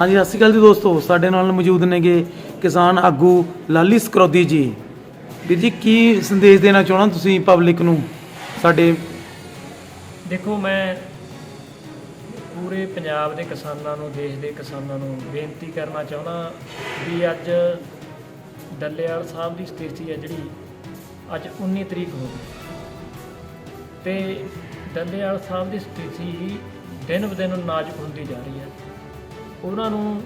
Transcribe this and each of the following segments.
ਹਾਂਜੀ, ਸਤਿ ਸ਼੍ਰੀ ਅਕਾਲ ਜੀ ਦੋਸਤੋ। ਸਾਡੇ ਨਾਲ ਮੌਜੂਦ ਨੇਗੇ ਕਿਸਾਨ ਆਗੂ ਲਾਲੀ ਸਕਰੋਦੀ ਜੀ। ਵੀਰ ਜੀ, ਕੀ ਸੰਦੇਸ਼ ਦੇਣਾ ਚਾਹਣਾ ਤੁਸੀਂ ਪਬਲਿਕ ਨੂੰ? ਸਾਡੇ ਦੇਖੋ, ਮੈਂ ਪੂਰੇ ਪੰਜਾਬ ਦੇ ਕਿਸਾਨਾਂ ਨੂੰ, ਦੇਸ਼ ਦੇ ਕਿਸਾਨਾਂ ਨੂੰ ਬੇਨਤੀ ਕਰਨਾ ਚਾਹੁੰਦਾ ਵੀ ਅੱਜ ਡੱਲੇਵਾਲ ਸਾਹਿਬ ਦੀ ਸਥਿਤੀ ਹੈ ਜਿਹੜੀ ਅੱਜ 19 ਤਰੀਕ ਹੋ ਗਈ ਤੇ ਡੱਲੇਵਾਲ ਸਾਹਿਬ ਦੀ ਸਥਿਤੀ ਦਿਨ ਬ ਦਿਨ ਨਾਜ਼ੁਕ ਹੁੰਦੀ ਜਾ ਰਹੀ ਹੈ। ਉਹਨਾਂ ਨੂੰ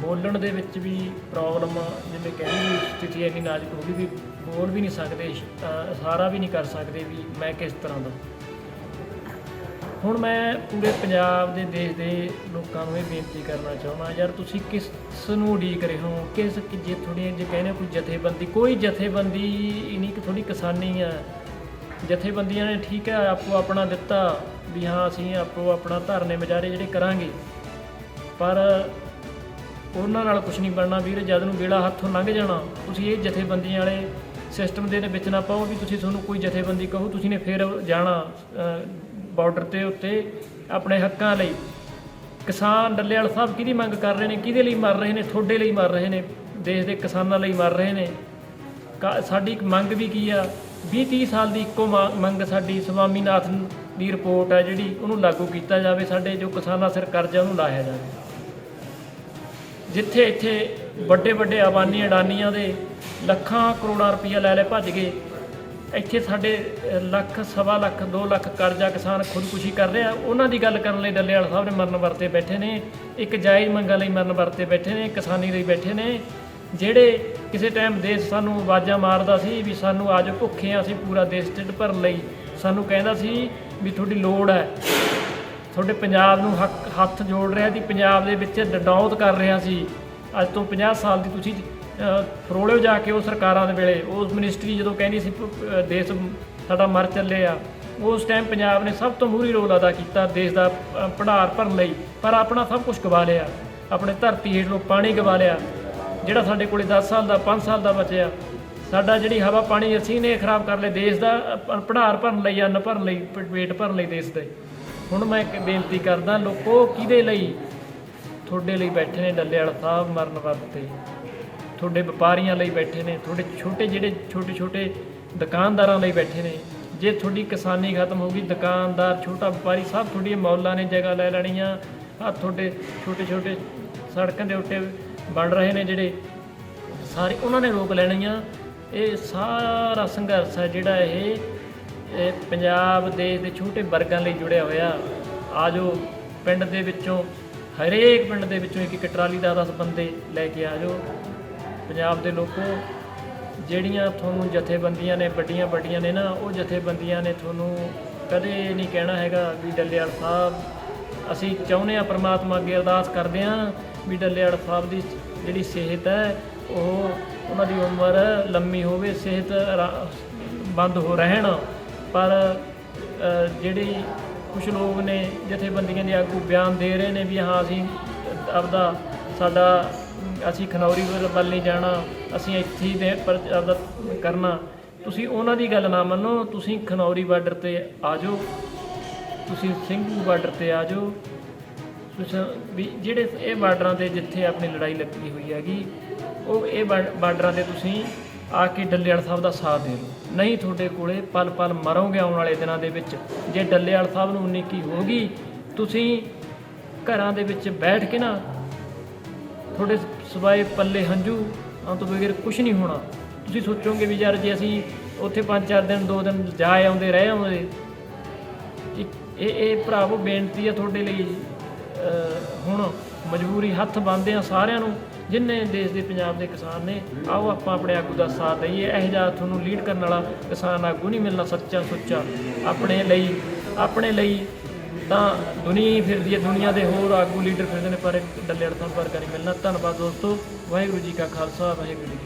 ਬੋਲਣ ਦੇ ਵਿੱਚ ਵੀ ਪ੍ਰੋਬਲਮ ਜਿਵੇਂ ਕਹਿੰਦੇ ਵੀ ਸਥਿਤੀ ਇੰਨੀ ਨਾਜ਼ੁਕ ਹੋ ਗਈ ਵੀ ਬੋਲ ਵੀ ਨਹੀਂ ਸਕਦੇ, ਅਹ ਵੀ ਨਹੀਂ ਕਰ ਸਕਦੇ ਵੀ ਮੈਂ ਕਿਸ ਤਰ੍ਹਾਂ ਦਾ। ਹੁਣ ਮੈਂ ਪੂਰੇ ਪੰਜਾਬ ਦੇ ਦੇਸ਼ ਦੇ ਲੋਕਾਂ ਨੂੰ ਇਹ ਬੇਨਤੀ ਕਰਨਾ ਚਾਹੁੰਦਾ, ਯਾਰ ਤੁਸੀਂ ਕਿਸ ਨੂੰ ਉਡੀਕ ਰਹੇ ਹੋ? ਕਿਸ ਜੇ ਤੁਹਾਡੀ ਜੇ ਕਹਿੰਦੇ ਕੋਈ ਜਥੇਬੰਦੀ ਕੋਈ ਜਥੇਬੰਦੀ ਹੀ ਨਹੀਂ ਕਿ ਥੋੜੀ ਕਿਸਾਨੀ ਆ ਜਥੇਬੰਦੀਆਂ ਨੇ ਠੀਕ ਹੈ, ਆਪੋ ਆਪਣਾ ਦਿੱਤਾ ਵੀ ਹਾਂ, ਅਸੀਂ ਆਪੋ ਆਪਣਾ ਧਰਨੇ ਵਿਚਾਰੇ ਜਿਹੜੇ ਕਰਾਂਗੇ। ਪਰ ਉਹਨਾਂ ਨਾਲ ਕੁਝ ਨਹੀਂ ਬਣਨਾ ਵੀਰ, ਜਦ ਨੂੰ ਵੇਲਾ ਹੱਥੋਂ ਲੰਘ ਜਾਣਾ, ਤੁਸੀਂ ਇਹ ਜਥੇਬੰਦੀਆਂ ਵਾਲੇ ਸਿਸਟਮ ਦੇ ਵਿੱਚ ਨਾ ਪਾਓ ਵੀ ਤੁਸੀਂ ਤੁਹਾਨੂੰ ਕੋਈ ਜਥੇਬੰਦੀ ਕਹੋ, ਤੁਸੀਂ ਨੇ ਫਿਰ ਜਾਣਾ ਬਾਰਡਰ ਤੇ ਉੱਤੇ ਆਪਣੇ ਹੱਕਾਂ ਲਈ। ਕਿਸਾਨ ਡੱਲੇਵਾਲ ਸਾਹਿਬ ਕਿਹਦੀ ਮੰਗ ਕਰ ਰਹੇ ਨੇ? ਕਿਹਦੇ ਲਈ ਮਰ ਰਹੇ ਨੇ? ਤੁਹਾਡੇ ਲਈ ਮਰ ਰਹੇ ਨੇ। ਦੇਸ਼ ਦੇ ਕਿਸਾਨਾਂ ਲਈ ਮਰ ਰਹੇ ਨੇ। ਕਾ- ਸਾਡੀ ਮੰਗ ਵੀ ਕੀ ਆ? 20 30 ਸਾਲ ਦੀ ਇੱਕੋ ਮਾ- ਮੰਗ ਸਾਡੀ ਸਵਾਮੀਨਾਥਨ ਦੀ ਰਿਪੋਰਟ ਹੈ ਜਿਹੜੀ ਉਹਨੂੰ ਲਾਗੂ ਕੀਤਾ ਜਾਵੇ, ਸਾਡੇ ਜੋ ਕਿਸਾਨਾਂ ਸਿਰ ਕਰਜ਼ਾ ਉਹਨੂੰ ਲਾਇਆ ਜਾਵੇ। ਜਿੱਥੇ ਇੱਥੇ ਵੱਡੇ ਵੱਡੇ ਆਬਾਨੀ ਅਡਾਨੀਆਂ ਦੇ ਲੱਖਾਂ ਕਰੋੜਾਂ ਰੁਪਈਆ ਲੈ ਲੈ ਭੱਜ ਗਏ, ਇੱਥੇ ਸਾਡੇ ਲੱਖ, ਸਵਾ ਲੱਖ 2 ਲੱਖ ਕਰਜ਼ਾ ਕਿਸਾਨ ਖੁਦਕੁਸ਼ੀ ਕਰ ਰਿਹਾ। ਉਹਨਾਂ ਦੀ ਗੱਲ ਕਰਨ ਲਈ ਡੱਲੇਵਾਲ ਸਾਹਿਬ ਨੇ ਮਰਨ ਵਰਤੇ ਬੈਠੇ ਨੇ, ਇੱਕ ਜਾਇਜ਼ ਮੰਗਾਂ ਲਈ ਮਰਨ ਵਰਤੇ ਬੈਠੇ ਨੇ ਕਿਸਾਨੀ ਲਈ ਬੈਠੇ ਨੇ। ਜਿਹੜੇ ਕਿਸੇ ਟਾਈਮ ਦੇਸ਼ ਸਾਨੂੰ ਆਵਾਜ਼ਾਂ ਮਾਰਦਾ ਸੀ ਵੀ ਸਾਨੂੰ ਆਜੋ ਭੁੱਖੇ ਆ ਅਸੀਂ ਪੂਰਾ ਦੇਸ਼ ਢਿੱਡ ਭਰਨ ਲਈ। ਸਾਨੂੰ ਕਹਿੰਦਾ ਸੀ ਵੀ ਤੁਹਾਡੀ ਲੋੜ ਹੈ। ਤੁਹਾਡੇ ਪੰਜਾਬ ਨੂੰ ਹੱਕ ਹੱਥ ਜੋੜ ਰਿਹਾ ਸੀ ਪੰਜਾਬ ਦੇ ਵਿੱਚ ਡਡੌਤ ਕਰ ਰਿਹਾ ਸੀ। ਅੱਜ ਤੋਂ 50 ਸਾਲ ਦੀ ਤੁਸੀਂ ਅਹ, ਫਰੋਲਿਓ ਜਾ ਕੇ ਉਹ ਸਰਕਾਰਾਂ ਦੇ ਵੇਲੇ ਉਸ ਮਿਨਿਸਟਰੀ ਜਦੋਂ ਕਹਿੰਦੀ ਸੀ ਪ- ਦੇਸ਼ ਸਾਡਾ ਮਰ ਚੱਲੇ ਆ ਉਸ ਟਾਈਮ ਪੰਜਾਬ ਨੇ ਸਭ ਤੋਂ ਮੂਹਰੀ ਰੋਲ ਅਦਾ ਕੀਤਾ ਦੇਸ਼ ਦਾ ਭੰਡਾਰ ਭਰਨ ਲਈ। ਪਰ ਆਪਣਾ ਸਭ ਕੁਝ ਗਵਾ ਲਿਆ। ਆਪਣੇ ਧਰਤੀ ਹੇਠੋਂ ਪਾਣੀ ਗਵਾ ਲਿਆ। ਜਿਹੜਾ ਸਾਡੇ ਕੋਲੇ 10 ਸਾਲ ਦਾ 5 ਸਾਲ ਦਾ ਬਚਿਆ। ਸਾਡਾ ਜਿਹੜੀ ਹਵਾ, ਪਾਣੀ ਅਸੀਂ ਨੇ ਖਰਾਬ ਕਰ ਲਏ, ਦੇਸ਼ ਦਾ ਭੰਡਾਰ ਭਰਨ ਲਈ, ਅੰਨ ਭਰਨ ਲਈ ਪੇਟ ਭਰਨ ਲਈ ਦੇਸ਼ ਦੇ। ਹੁਣ ਮੈਂ ਇੱਕ ਬੇਨਤੀ ਕਰਦਾ, ਲੋਕੋ, ਕਿਹਦੇ ਲਈ? ਤੁਹਾਡੇ ਲਈ ਬੈਠੇ ਨੇ ਡੱਲੇ ਵਾਲਾ ਸਾਹਿਬ ਮਰਨ ਵਰਤੇ ਤੁਹਾਡੇ ਵਪਾਰੀਆਂ ਲਈ ਬੈਠੇ ਨੇ, ਤੁਹਾਡੇ ਛੋਟੇ ਜਿਹੜੇ ਛੋਟੇ ਛੋਟੇ ਦੁਕਾਨਦਾਰਾਂ ਲਈ ਬੈਠੇ ਨੇ। ਜੇ ਤੁਹਾਡੀ ਕਿਸਾਨੀ ਖਤਮ ਹੋ ਗਈ, ਦੁਕਾਨਦਾਰ, ਛੋਟਾ ਵਪਾਰੀ, ਸਭ ਤੁਹਾਡੀਆਂ ਮੌਲਾਂ ਨੇ ਜਗ੍ਹਾ ਲੈ ਲੈਣੀਆਂ। ਆ ਤੁਹਾਡੇ ਛੋਟੇ ਛੋਟੇ ਸੜਕਾਂ ਦੇ ਉੱਤੇ ਬਣ ਰਹੇ ਨੇ ਜਿਹੜੇ ਸਾਰੇ ਉਹਨਾਂ ਨੇ ਰੋਕ ਲੈਣੀ ਆ। ਇਹ ਸਾਰਾ ਸੰਘਰਸ਼ ਹੈ ਜਿਹੜਾ ਇਹ ਇਹ ਪੰਜਾਬ ਦੇਸ਼ ਦੇ ਛੋਟੇ ਵਰਗਾਂ ਲਈ ਜੁੜਿਆ ਹੋਇਆ। ਆ ਜੋ ਪਿੰਡ ਦੇ ਵਿੱਚੋਂ, ਹਰੇਕ ਪਿੰਡ ਦੇ ਵਿੱਚੋਂ ਇੱਕ ਇੱਕ ਟਰਾਲੀ ਦਾ 10 ਬੰਦੇ ਲੈ ਕੇ ਆ ਜਾਓ। ਪੰਜਾਬ ਦੇ ਲੋਕੋ, ਜਿਹੜੀਆਂ ਤੁਹਾਨੂੰ ਜਥੇਬੰਦੀਆਂ ਨੇ ਵੱਡੀਆਂ ਵੱਡੀਆਂ ਨੇ ਨਾ, ਉਹ ਜਥੇਬੰਦੀਆਂ ਨੇ ਤੁਹਾਨੂੰ ਕਦੇ ਨਹੀਂ ਕਹਿਣਾ ਹੈਗਾ ਵੀ ਡੱਲੇਵਾਲ ਸਾਹਿਬ, ਅਸੀਂ ਚਾਹੁੰਦੇ ਆ ਪ੍ਰਮਾਤਮਾ ਅੱਗੇ ਅਰਦਾਸ ਕਰਦੇ ਆ ਵੀ ਡੱਲੇਵਾਲ ਸਾਹਿਬ ਦੀ ਜਿਹੜੀ ਸਿਹਤ ਹੈ, ਉਹ ਉਹਨਾਂ ਦੀ ਉਮਰ ਲੰਮੀ ਹੋਵੇ, ਸਿਹਤ ਬੰਦ ਹੋ ਰਹਿਣ। ਪਰ ਜਿਹੜੀ ਕੁਝ ਲੋਕ ਨੇ ਜਥੇਬੰਦੀਆਂ ਦੇ ਆਗੂ ਬਿਆਨ ਦੇ ਰਹੇ ਨੇ ਵੀ ਹਾਂ, ਅਸੀਂ ਆਪਦਾ, ਸਾਡਾ, ਅਸੀਂ ਖਨੌਰੀ ਵੱਲ ਨਹੀਂ ਜਾਣਾ, ਅਸੀਂ ਇੱਥੇ ਹੀ ਦੇ ਪਰ, ਆਪਦਾ ਕਰਨਾ। ਤੁਸੀਂ ਉਹਨਾਂ ਦੀ ਗੱਲ ਨਾ ਮੰਨੋ, ਤੁਸੀਂ ਖਨੌਰੀ ਬਾਰਡਰ ਤੇ ਆ ਜਾਓ। ਤੁਸੀਂ ਸਿੰਘੂ ਬਾਰਡਰ ਤੇ ਆ ਜਾਓ ਤੁਸੀਂ ਵੀ ਜਿਹੜੇ ਇਹ ਬਾਰਡਰਾਂ ਤੇ ਜਿੱਥੇ ਆਪਣੀ ਲੜਾਈ ਲੱਗੀ ਹੋਈ ਹੈਗੀ, ਉਹ ਇਹ ਬਾਰ- ਬਾਰਡਰਾਂ ਤੇ ਤੁਸੀਂ ਆ ਕੇ ਡੱਲੇਵਾਲ ਸਾਹਿਬ ਦਾ ਸਾਥ ਦੇ ਦਿਓ। ਨਹੀਂ ਤੁਹਾਡੇ ਕੋਲੇ ਪਲ ਪਲ ਮਰੋਗੇ ਆਉਣ ਵਾਲੇ ਦਿਨਾਂ ਦੇ ਵਿੱਚ। ਜੇ ਡੱਲੇਵਾਲ ਸਾਹਿਬ ਨੂੰ ਉਨੀ ਕੀ ਹੋਗੀ ਤੁਸੀਂ ਘਰਾਂ ਦੇ ਵਿੱਚ ਬੈਠ ਕੇ ਨਾ, ਤੁਹਾਡੇ ਸਵਾਏ ਪੱਲੇ ਹੰਝੂ ਆਉਣ ਤੋਂ ਬਗੈਰ ਕੁਝ ਨਹੀਂ ਹੋਣਾ। ਤੁਸੀਂ ਸੋਚੋਗੇ ਵੀ ਯਾਰ ਜੇ ਅਸੀਂ ਉੱਥੇ 5-4 ਦਿਨ 2 ਦਿਨ ਜਾ ਆਉਂਦੇ, ਰਹਿ ਆਉਂਦੇ। ਇੱਕ, ਇਹ ਇਹ ਭਰਾਵੋ ਬੇਨਤੀ ਹੈ ਤੁਹਾਡੇ ਲਈ। ਅਹ ਹੁਣ ਮਜਬੂਰੀ ਹੱਥ ਬੰਨ੍ਹਦੇ ਆ ਸਾਰਿਆਂ ਨੂੰ, ਜਿੰਨੇ ਦੇਸ਼ ਦੇ ਪੰਜਾਬ ਦੇ ਕਿਸਾਨ ਨੇ, ਆਓ ਆਪਾਂ ਆਪਣੇ ਆਗੂ ਦਾ ਸਾਥ ਦਈਏ। ਇਹ ਜਿਹਾ ਤੁਹਾਨੂੰ ਲੀਡ ਕਰਨ ਵਾਲਾ ਕਿਸਾਨ ਆਗੂ ਨਹੀਂ ਮਿਲਣਾ, ਸੱਚਾ ਸੁੱਚਾ। ਆਪਣੇ ਲਈ ਆਪਣੇ ਲਈ ਤਾਂ ਦੁਨੀਆ ਹੀ ਫਿਰਦੀ ਹੈ, ਦੁਨੀਆ ਦੇ ਹੋਰ ਆਗੂ ਲੀਡਰ ਫਿਰਦੇ ਨੇ, ਪਰ ਡੱਲੇ ਅੜਤਾਂ ਪਰ ਨਹੀਂ ਮਿਲਣਾ। ਧੰਨਵਾਦ ਦੋਸਤੋ, ਵਾਹਿਗੁਰੂ ਜੀ ਕਾ ਖਾਲਸਾ, ਵਾਹਿਗੁਰੂ ਜੀ